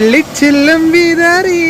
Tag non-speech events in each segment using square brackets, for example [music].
തുള്ളിച്ചെല്ലും വിതറി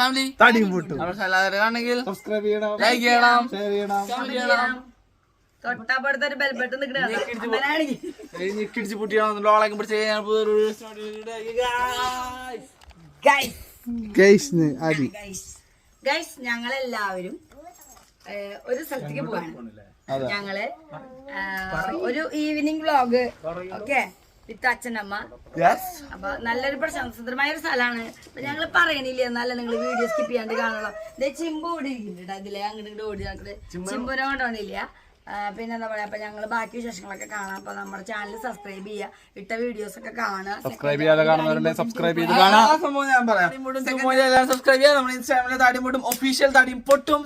Family. തടിയും പൊട്ടും. നമ്മുടെ ചാനൽ കാണണമെങ്കിൽ സബ്സ്ക്രൈബ് ചെയ്യണം. ലൈക്ക് ചെയ്യണം. ഷെയർ ചെയ്യണം. പൊട്ടിയാണെന്നുള്ള പിടിച്ച്. ഗൈസ് ആദി ഗൈസ് ഞങ്ങളെല്ലാവരും ഒരു സ്ഥലത്തേക്ക് പോവാണ്. ഞങ്ങൾ ഒരു ഈവനിങ് വ്ളോഗ് ഓക്കെ വിത്ത് അച്ഛനമ്മ. അപ്പൊ നല്ലൊരു പ്രശംസതമായ ഒരു സ്ഥലമാണ്. അപ്പൊ ഞങ്ങൾ പറയണില്ല എന്നാലും നിങ്ങൾ വീഡിയോ സ്കിപ്പ് ചെയ്യാണ്ട് കാണണം ഇതേ ചിമ്പ് ഓടി ഇരിക്കുന്നുണ്ട് അതിലെ അങ്ങോട്ട് ഓടി നടക്കുന്നത് ചിമ്പുനെ പിന്നെ എന്താ പറയാ ഞങ്ങൾ ബാക്കി വിശേഷങ്ങളൊക്കെ കാണാം. അപ്പൊ നമ്മുടെ ചാനൽ സബ്സ്ക്രൈബ് ചെയ്യുക ഇട്ട വീഡിയോസ് ഒക്കെ കാണുക. സബ്സ്ക്രൈബ് ചെയ്യാതെ കാണുന്നവരുണ്ടെങ്കിൽ സബ്സ്ക്രൈബ് ചെയ്ത് ആ സംഭവം ഞാൻ പറയാം. സബ്സ്ക്രൈബ് ചെയ്യാം. നമ്മുടെ ഇൻസ്റ്റാഗ്രാമിലെ താടിമുട്ടും ഒഫീഷ്യൽ താടിയും പൊട്ടും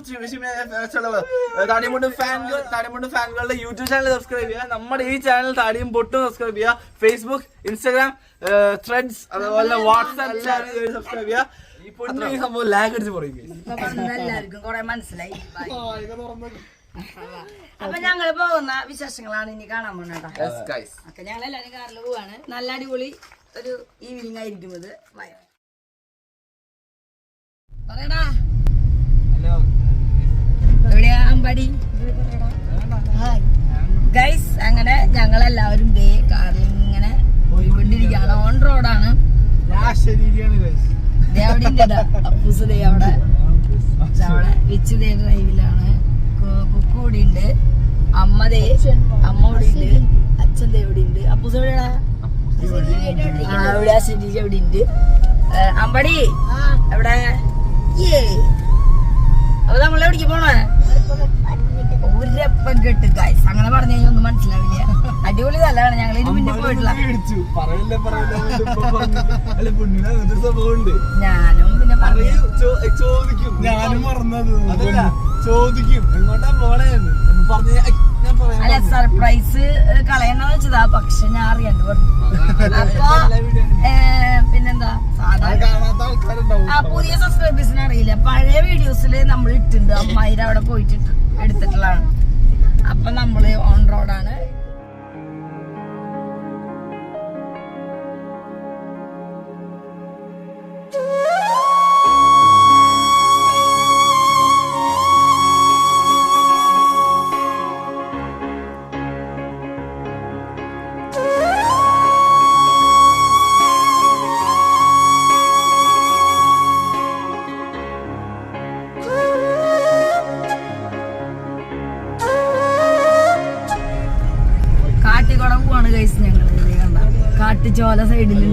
താടിമുട്ടും ഫാൻ താടിമുട്ടും ഫാനുകളുടെ യൂട്യൂബ് ചാനൽ സബ്സ്ക്രൈബ് ചെയ്യുക നമ്മുടെ ഈ ചാനൽ താടിയും പൊട്ടും സബ്സ്ക്രൈബ് ചെയ്യുക ഫേസ്ബുക്ക് ഇൻസ്റ്റാഗ്രാം ത്രെഡ്സ് അതുപോലെ വാട്സ്ആപ്പ് ചാനൽ സബ്സ്ക്രൈബ് ചെയ്യുക ഈ സംഭവം ലാഗ് അടിച്ച് പറയും എല്ലാവർക്കും? കുറെ മനസ്സിലായി. അപ്പൊ ഞങ്ങൾ പോകുന്ന വിശേഷങ്ങളാണ് ഇനി കാണാൻ പോകുന്നത് അപ്പൊ ഞങ്ങൾ എല്ലാവരും കാറിൽ പോവാണ്. നല്ല അടിപൊളി ഒരു ഈവനിങ് ആയിരിക്കും ഇത്. പറയടാ. ഹലോ എവിടെയാ അമ്പാടി? ഗൈസ് അങ്ങനെ ഞങ്ങൾ എല്ലാവരും ദേ കാറിൽ ഇങ്ങനെ പോയിക്കൊണ്ടിരിക്കുകയാണ്. ഓൺ റോഡാണ് അവിടെ. അവിടെ അവിടെ വിച്ച് ദേ ഡ്രൈവിലാണ് കുക്കു ഇവിടെ ഉണ്ട് അമ്മ ദേ അമ്മ ഇവിടെ ഉണ്ട് അച്ഛൻ ദേ ഉണ്ട് അപ്പൂസ് എവിടെയാടാ? ആ ഇവിടെ ഉണ്ട് അമ്പടി എവിടെ? ഏ അപ്പൊ നമ്മളെ എവിടേക്ക് പോണേ? ഒരപ്പം കെട്ട് ഗൈസ് അങ്ങനെ പറഞ്ഞു കഴിഞ്ഞാൽ ഒന്നും മനസ്സിലാവില്ല. അടിപൊളി സ്ഥലമാണ്. ഞങ്ങൾ ഇതിന് മുന്നേ ഉണ്ട് ഞാനും പിന്നെ ചോദിക്കും. ഞാനും മറന്നത്. അതല്ല ചോദിക്കും എങ്ങോട്ടാ പോണേന്ന് പറഞ്ഞ ഞാൻ പറയാം അല്ല സർപ്രൈസ് കളയണമെന്ന് വെച്ചതാ പക്ഷെ ഞാൻ അറിയാണ്ട് പറഞ്ഞു. അപ്പൊ പിന്നെന്താ? ആ പുതിയ സബ്സ്ക്രൈബേഴ്സിന് അറിയില്ല. പഴയ വീഡിയോസിൽ നമ്മൾ ഇട്ടുണ്ട് അമ്മായിര് അവിടെ പോയിട്ട് എടുത്തിട്ടുള്ളതാണ്. അപ്പൊ നമ്മൾ ഓൺ റോഡാണ് जो भाजीवाला साईडला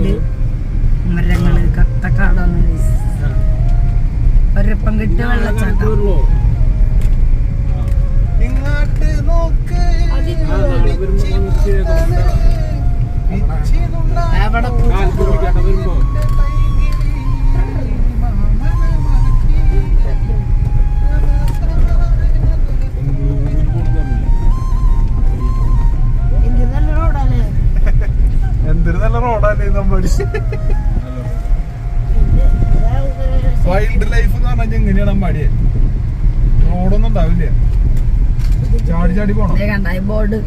വൈൽഡ് ലൈഫ് എന്ന് പറഞ്ഞാൽ എങ്ങനെയാണ് അമ്പാടിയെ റോഡൊന്നും ഉണ്ടാവില്ല? ചാടി ചാടി പോണം? ബോർഡ്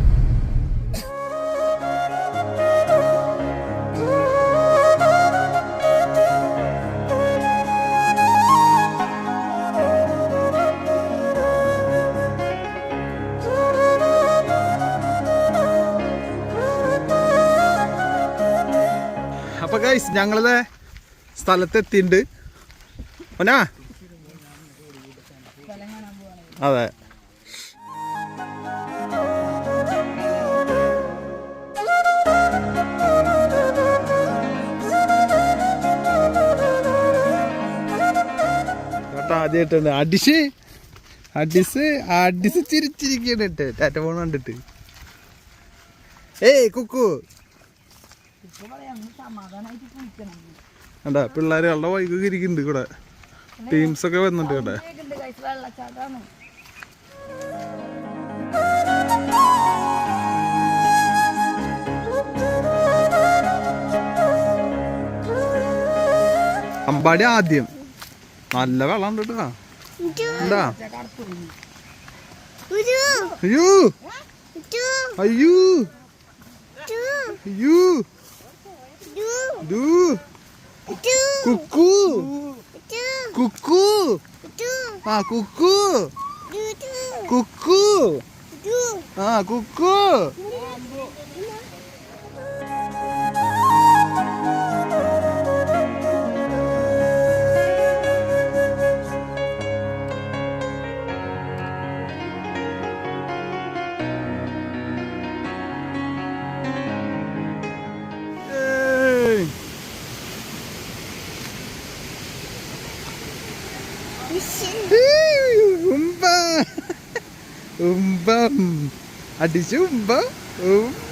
ഞങ്ങളിത് സ്ഥലത്തെത്തിണ്ട് ഒന്നാ അതെ. ആദ്യമായിട്ടുണ്ട് അടിച്ച്. അടിസ് അടിസ് ചിരിച്ചിരിക്കണിട്ട് ടാറ്റ ഫോൺ കണ്ടിട്ട്. ഏയ് കുക്കു. കണ്ടാ പിള്ളേര് വളരെ വൈകൊക്കെ ഇരിക്കുന്നുണ്ട് ഇവിടെ. ടീംസ് ഒക്കെ വന്നിട്ട് ഇവിടെ. അമ്പാടി ആദ്യം. നല്ല വെള്ളം ഉണ്ട് കേട്ടോ. അയ്യോ. അയ്യോ. ദൂ. കുക്കു കുക്കു ആ കുക്കു കുക്കു ആ കുക്കു ഏയ്. ഉമ്പം അടിച്ചു ഉമ്പം ഉമ്പ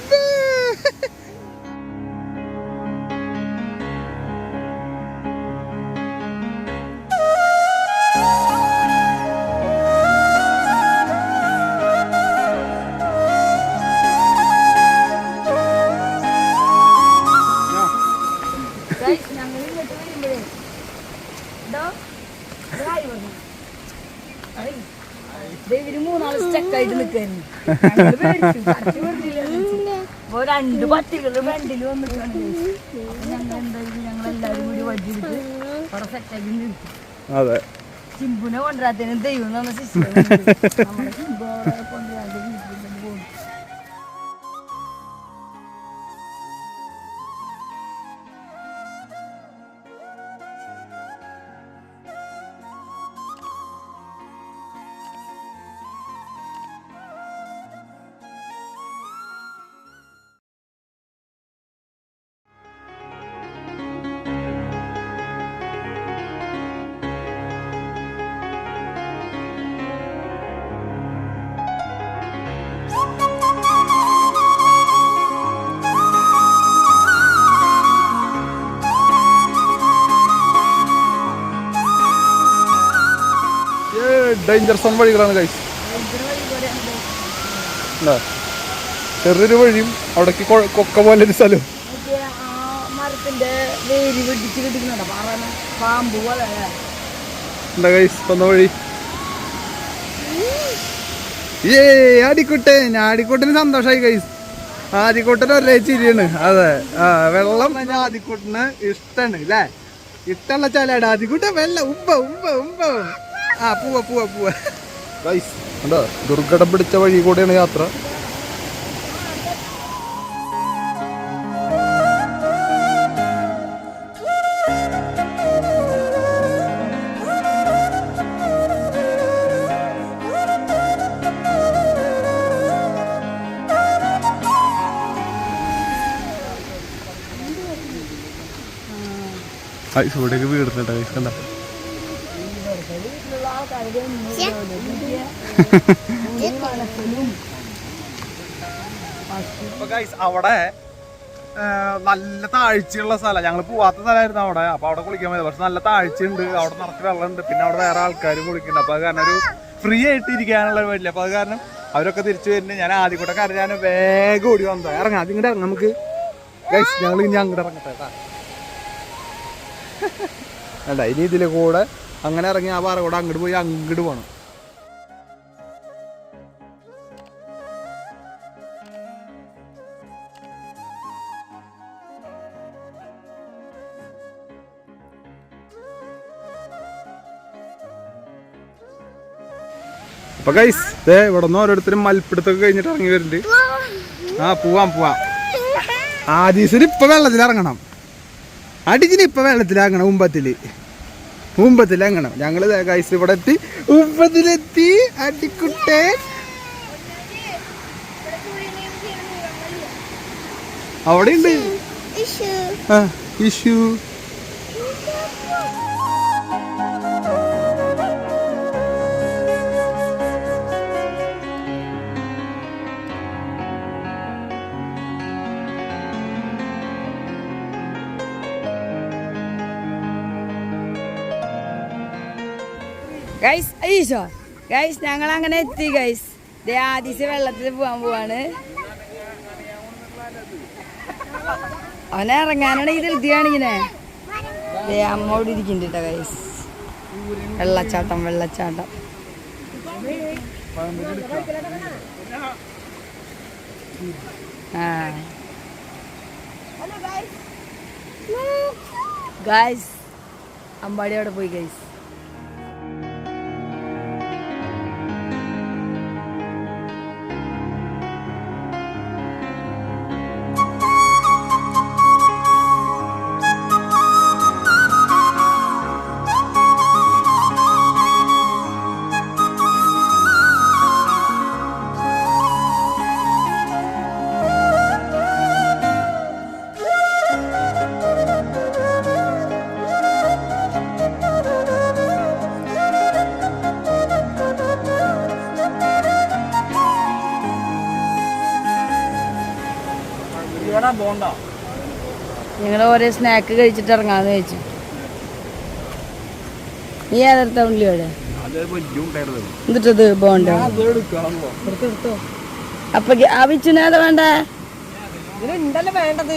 രണ്ട് പട്ടികൾ ഫ്രണ്ടിൽ വന്നിട്ടുണ്ട് ഞങ്ങൾ എന്തായാലും ഞങ്ങൾ എല്ലാവരും കൂടി വടിയെടുത്ത് അവിടെ സെറ്റാക്കി നിർത്തി. അതെ. ചിമ്പുനെ കൊണ്ടുവരാത്തതിന് ദൈവം സിസ്റ്റർ നമ്മുടെ ചിമ്പു അവിടെ ഡേഞ്ചർ സോൺ വഴികളാണ് കൈസ് ചെറിയൊരു വഴിയും അവിടേക്ക് കൊക്ക പോലെ ഒരു സ്ഥലം മരത്തിന്റെ വേര് വെടിച്ച് കിടക്കുന്നുണ്ട് പറയണ പാമ്പ് പോലെ അല്ലേ? എന്താ കൈസ് വന്ന വഴി. ഏ ആടിക്കുട്ടൻ. ആടിക്കുട്ടന് സന്തോഷായി കൈസ് ആദിക്കുട്ടൻ ഒരേ ചിരിയാണ്. അതെ. ആ വെള്ളം ആദിക്കുട്ടന് ഇഷ്ടാണ് അല്ലേ ഇഷ്ടമുള്ള ചാലാട് ആദിക്കുട്ടൻ വെള്ളം. ഉമ്പ ഉമ്പ ഉമ്പ ആ പൂവ പൂവ പൂവ. ഗൈസ് കണ്ടോ? ദുർഘടം പിടിച്ച വഴി കൂടെയാണ് യാത്ര. ഐസ് ഇവിടേക്ക് വീടുന്നുണ്ട് കൈസ് കണ്ട? അവിടെ നല്ല താഴ്ചയുള്ള സ്ഥലം. ഞങ്ങൾ പോവാത്ത സ്ഥലമായിരുന്നു അവിടെ. അപ്പൊ അവിടെ കുളിക്കാൻ പോയത്. പക്ഷെ നല്ല താഴ്ചയുണ്ട്. അവിടെ നിറച്ച് വെള്ളമുണ്ട്. പിന്നെ അവിടെ വേറെ ആൾക്കാരും കുളിക്കുന്നുണ്ട് അപ്പൊ അത് കാരണം ഒരു ഫ്രീ ആയിട്ട് ഇരിക്കാനുള്ള വഴിയില്ല. അപ്പൊ അത് കാരണം അവരൊക്കെ തിരിച്ചു വരുന്നുണ്ട് ഞാൻ ആദ്യം കൂടെ കരഞ്ഞാൻ വേഗം ഓടി വന്നത്. ഇറങ്ങാം. ആദ്യം ഇങ്ങോട്ട് ഇറങ്ങാം നമുക്ക്. ഞങ്ങൾ ഇനി അങ്ങോട്ട് ഇറങ്ങട്ടെ കേട്ടാ. അല്ല ഇനി ഇതിൽ കൂടെ അങ്ങനെ ഇറങ്ങി ആ പാറ കൂടെ അങ്ങോട്ട് പോയി അങ്ങോട്ട് പോകണം അപ്പൊ ഗൈസ് ദേ ഇവിടെ നിന്ന് ഓരോരുത്തരും മൽപ്പിടുത്തൊക്കെ കഴിഞ്ഞിട്ട് ഇറങ്ങി വരുന്നുണ്ട് ആ പോവാം പോവാം. ആദീസിന് ഇപ്പൊ വെള്ളത്തിൽ ഇറങ്ങണം അടിച്ചിന് ഇപ്പൊ വെള്ളത്തിലാക്കണം ഉമ്പത്തിൽ. ഉമ്പത്തിലങ്ങണം ഞങ്ങൾ ഗൈസ് ഇവിടെ എത്തി മുമ്പത്തിലെത്തി. അടിക്കുട്ടേ. അവിടെ ഉണ്ട് ആ ഇഷ്യൂ ഗൈസ് ഞങ്ങൾ അങ്ങനെ എത്തി ഗൈസ് ദേ ആദ്യത്തെ വെള്ളത്തിൽ പോകാൻ പോവാണ്. അവനെ ഇറങ്ങാനാണ് എഴുതി കാണിക്കണേ. ദേ അമ്മോട് ഇരിക്കുന്നുണ്ട് കേട്ടോ ഗൈസ് വെള്ളച്ചാട്ടം വെള്ളച്ചാട്ടം. ആ. ഗൈസ് അമ്പാടി അവിടെ പോയി ഗൈസ് ഓരോ സ്നാക്ക് കഴിച്ചിട്ട് ഇറങ്ങാന്ന് വെച്ചു നീ ഏതെടുത്ത ഉള്ളിയോടെ എന്നിട്ടത് ബോണ്ട അപ്പൊ ആ വിച്ചുനെ ഏതാ വേണ്ട? ഇതിലുണ്ടല്ലോ വേണ്ടത്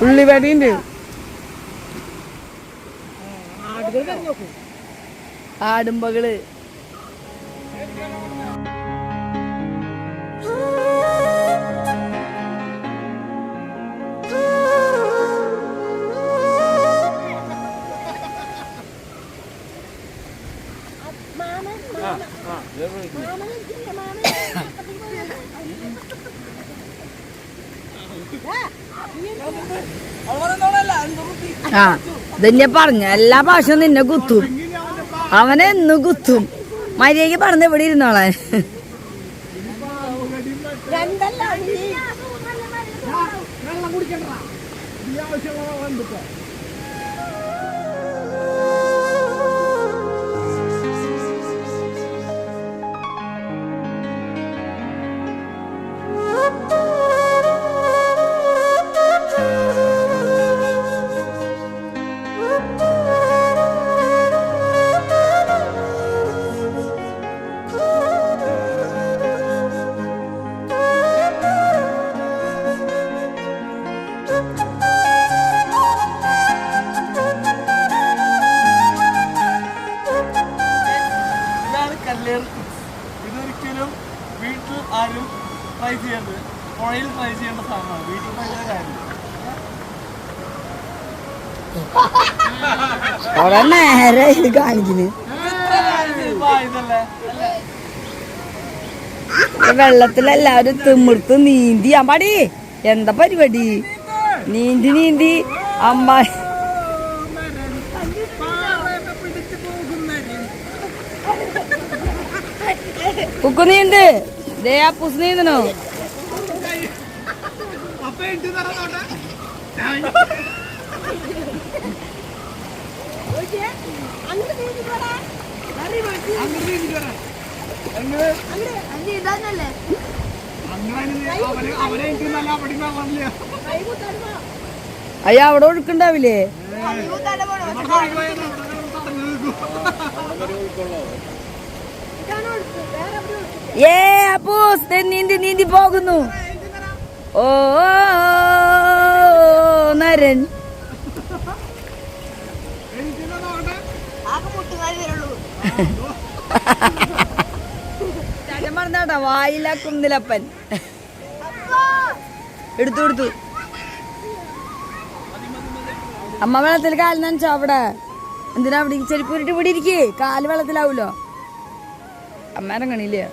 ഉള്ളിവടിയുണ്ട് ആടുമ്പകൾ ആ ഇതന്നെ പറഞ്ഞ. എല്ലാ ഭാഷയും നിന്നെ കുത്തും. അവനെ എന്ന് കുത്തും. മര്യാദയ്ക്ക് പറഞ്ഞ ഇവിടെ ഇരുന്നോളെ ഇതാണ് ചെയ്യേണ്ടത് ഫ്രൈ ചെയ്യേണ്ട സാധനമാണ്. വീട്ടിൽ ട്രൈ ചെയ്ത നേരെ ഇത് കാണിക്കുന്നു? വെള്ളത്തിലെല്ലാവരും തിമിർത്ത് നീന്തി. അമ്പാടി എന്താ പരിപാടി? നീന്തി നീന്തി. അമ്മ കുക്കു നീന്ത്. ദേ ആ പുസ് നീന്തണോ. അയ്യ അവിടെ ഒഴുക്കുണ്ടാവില്ലേ? ഏ. അപ്പൂസ് ദേ നീന്തി നീന്തി പോകുന്നു. ഓ നരൻ. പറഞ്ഞാട്ടാ വായില കുന്നിലപ്പൻ. എടുത്തു കൊടുത്തു അമ്മ വെള്ളത്തിൽ കാൽ നനച്ചോ അവിടെ? എന്തിനാ അവിടെ ചെരുപ്പ് ഉരുട്ടി ഇവിടെ ഇരിക്കേ? കാൽ വെള്ളത്തിലാവൂലോ? അമ്മ ഇറങ്ങണില്ലേ?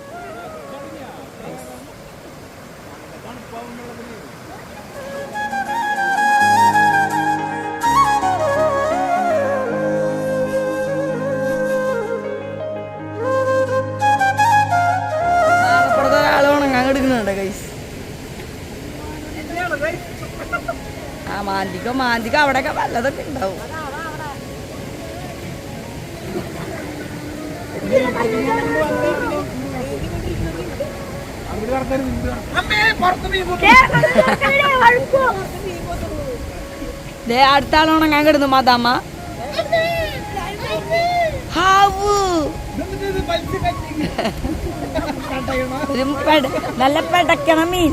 മാന്തിക്കോ അവിടെ അവിടെയൊക്കെ വല്ലതൊക്കെ ഉണ്ടാവും. ദേ ഞാൻ കിടന്നു മാതാമ്മ. ഹാവൂ. ഒരു നല്ല പെടക്കണ മീൻ.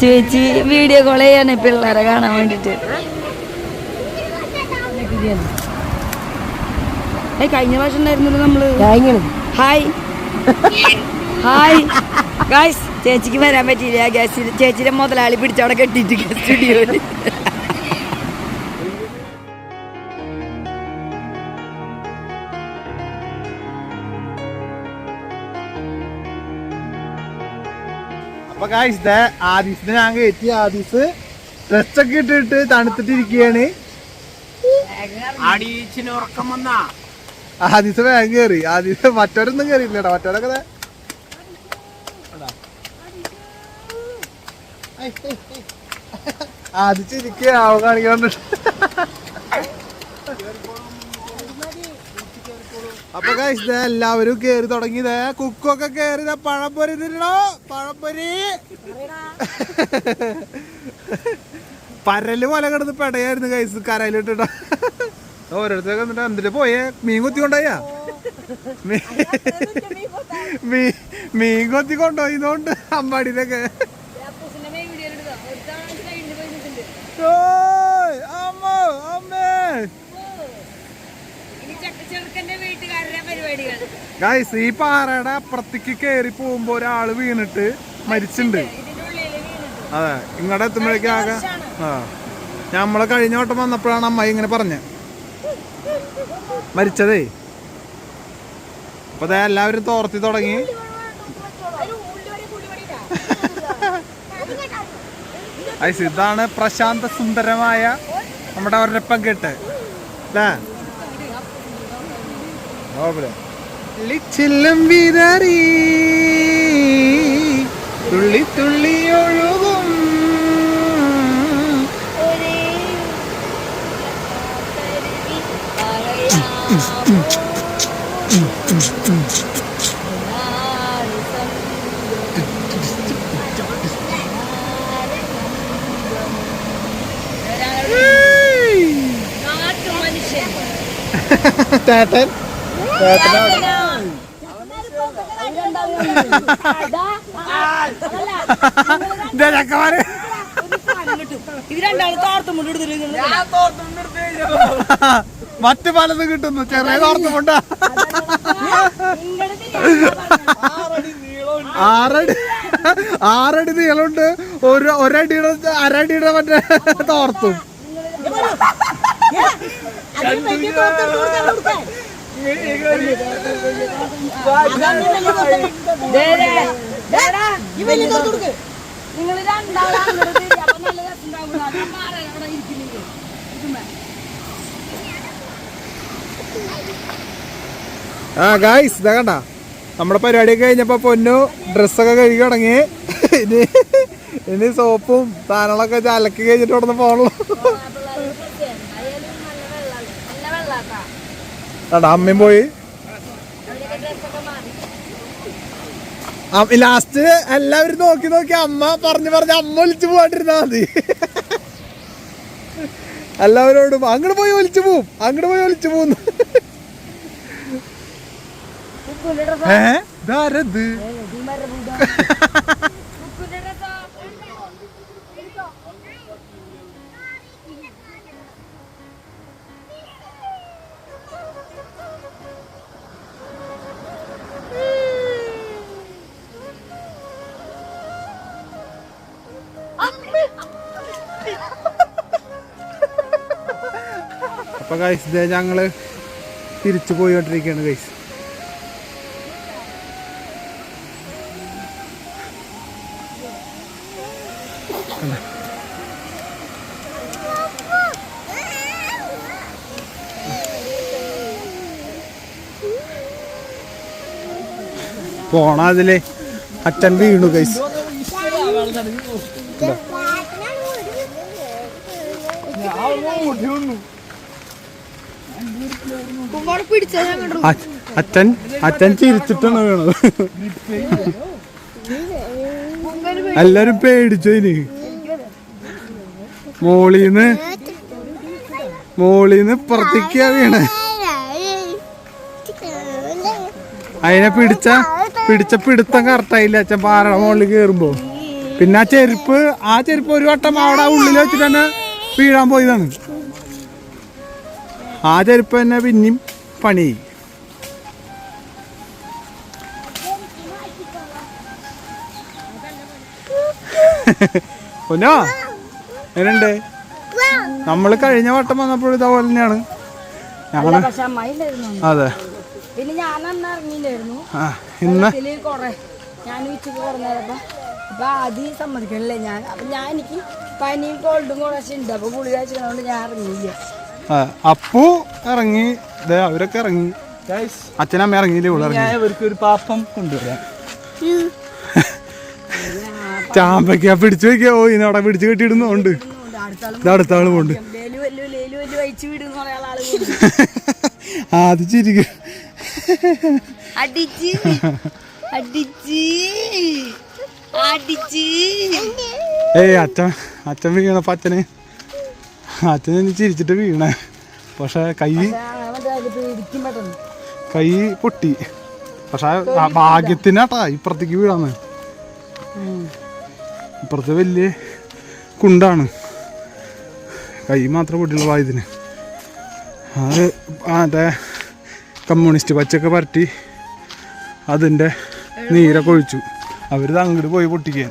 ചേച്ചി വീഡിയോ കോൾ ചെയ്യാണ് പിള്ളേരെ കാണാൻ വേണ്ടിട്ട്. കഴിഞ്ഞ പ്രാവശ്യം ഉണ്ടായിരുന്നല്ലോ നമ്മൾ. ഹായ് ഹായ് ഗായ്സ് ചേച്ചിക്ക് വരാൻ പറ്റിയില്ല. ഗ്യാസ് ചേച്ചിയുടെ മുതലാളി പിടിച്ചവിടെ കെട്ടിയിട്ട് സ്റ്റുഡിയോയിൽ അപ്പൊ ഇതേ ആദീസിനെ ഞാൻ കയറ്റി. ആദീസ് ഡ്രസ്സൊക്കെ ഇട്ടിട്ട് തണുത്തിട്ടിരിക്കുകയാണ്. ആദീസ് വേഗം കയറി ആദീസ് മറ്റവരൊന്നും കയറിയില്ലടാ മറ്റവരൊക്കെ ദേ. ആദിച്ച് guys, ദേ എല്ലാവരും കേറി തുടങ്ങിയത് കുക്കൊക്കെ കേറി. ദേ പഴംപൊരി തിന്നണോ? പഴംപൊരി. പരൽ പോലെ കിടന്ന് പെടയായിരുന്നു ഗൈസ് കരയിലിട്ടിട്ട. ഓരോരുത്തരൊക്കെ എന്നിട്ട് എന്തിട്ട് പോയേ? മീൻ കൊത്തി കൊണ്ടോയാ മീൻ കൊത്തി കൊണ്ടുപോയിന്നോണ്ട് അമ്പാടിയിലൊക്കെ. അമ്മേ. ഗൈസ് ഈ പാറയുടെ അപ്പുറത്തേക്ക് കേറി പോകുമ്പോ ഒരാൾ വീണിട്ട് മരിച്ചിട്ടുണ്ട് അതെ ഇങ്ങോട്ട് എത്തുമ്പോഴേക്കും ആകെ ആ. നമ്മളെ കഴിഞ്ഞ വട്ടം വന്നപ്പോഴാണ് അമ്മായി ഇങ്ങനെ പറഞ്ഞ. മരിച്ചതേ. അപ്പൊ അതെ എല്ലാവരും തോർത്തി തുടങ്ങി. ഐസ് ഇതാണ് പ്രശാന്ത സുന്ദരമായ നമ്മുടെ അവരുടെ പങ്കിട്ട്. അല്ലേ ലിച്ചില്ലും വിതറി തുള്ളി തുള്ളി ഒഴുകും. ചേട്ടൻ എടുത്തിട്ട് മറ്റു പലതും കിട്ടുന്നു. ചെറിയ തോർത്തുമുണ്ട. ആറടി. ആറടി നീളമുണ്ട്. ഒരു ഒരടിയുടെ അരടിയുടെ മറ്റേ തോർത്തും. നിങ്ങൾ നല്ല അവിടെ. ആ ഗായ്സ് ഇതാ കണ്ട നമ്മുടെ പരിപാടി കഴിഞ്ഞപ്പോ പൊന്നു ഡ്രസ്സൊക്കെ കഴുകി തുടങ്ങി ഇനി ഇനി സോപ്പും സാധനങ്ങളൊക്കെ അലക്കി കഴിഞ്ഞിട്ട് അവിടെ നിന്ന് പോകണല്ലോ കണ്ട അമ്മയും പോയി. ലാസ്റ്റ് എല്ലാവരും നോക്കി നോക്കി അമ്മ പറഞ്ഞു പറഞ്ഞ് അമ്മ ഒലിച്ചു പോകാണ്ടിരുന്നാ മതി. എല്ലാവരോടും അങ്ങോട്ട് പോയി ഒലിച്ചു പോവും. അങ്ങോട്ട് പോയി ഒലിച്ചു പോകുന്നു ഏ? ഇതാരത്? അപ്പൊ ഗൈസ് ഇതേ ഞങ്ങൾ തിരിച്ചു പോയിക്കൊണ്ടിരിക്കുകയാണ് ഗൈസ് പോണ അതിലെ. അച്ഛൻ വീണു കൈസ് അച്ഛൻ അച്ഛൻ ചിരിച്ചിട്ടാണ് വീണത്. എല്ലാരും പേടിച്ചതിന് മോളിന്ന് മോളീന്ന് പുറത്തേക്കാ വീണ് അതിനെ പിടിച്ച പിടിച്ച പിടുത്തം കറക്റ്റായില്ല അച്ഛൻ പാറയുടെ മുകളിൽ കേറുമ്പോ. പിന്നെ ആ ചെരുപ്പ് ആ ചെരുപ്പ് ഒരു വട്ടം അവിടെ ഉള്ളിൽ വെച്ചിട്ട് തന്നെ വീഴാൻ പോയതാണ്. ആ ചെരുപ്പ് തന്നെ പിന്നെയും പണി. പൊന്നോ എന്നുണ്ട് നമ്മൾ കഴിഞ്ഞ വട്ടം വന്നപ്പോഴും ഇതേപോലെ തന്നെയാണ്. ഞങ്ങൾ അതെ. പിന്നെ ഞാൻ അന്ന് ഇറങ്ങിയില്ലായിരുന്നു. ഇന്ന്? ഞാൻ ഉച്ചയ്ക്ക് കുറഞ്ഞപ്പോ അപ്പൊ ആദ്യം സമ്മതിക്കണില്ലേ ഞാൻ. അപ്പൊ ഞാൻ എനിക്ക് പനിയും കോൾഡും അപ്പൊ ഗുളിക കഴിച്ചതുകൊണ്ട് ഞാൻ ഇറങ്ങിയില്ല. ആ, അപ്പു ഇറങ്ങി അവരൊക്കെ ഇറങ്ങി. അച്ഛനമ്മ ഇറങ്ങിയില്ലേ ഇവർക്ക് ഒരു പാപ്പം കൊണ്ടുവരാം. [laughs] ചാമ്പയ്ക്ക പിടിച്ചു വെക്കാ. ഓ ഇനവിടെ അവിടെ പിടിച്ചു കെട്ടിയിടുന്നുണ്ട് അടുത്ത ആൾ പോണ്ട്. [laughs] ചിരിക്കും. അടിച്ച്. അടിച്ച്. അടിച്ച്. ഏയ് അച്ഛൻ അച്ഛൻ വീണപ്പോ അച്ഛന്. അച്ഛൻ ചിരിച്ചിട്ട് വീണേ. പക്ഷെ കൈ കൈ പൊട്ടി. പക്ഷെ ഭാഗ്യത്തിനാട്ടാ ഇപ്പുറത്തേക്ക് വീടാന്ന് ഇപ്പുറത്തെ വലിയ കുണ്ടാണ്. കൈ മാത്രം പൊട്ടിയുള്ള വായതിന് അത് മറ്റേ കമ്മ്യൂണിസ്റ്റ് പച്ചൊക്കെ പരട്ടി അതിന്റെ നീരൊക്കെ ഒഴിച്ചു. അവർ അങ്ങോട്ട് പോയി പൊട്ടിക്കാൻ.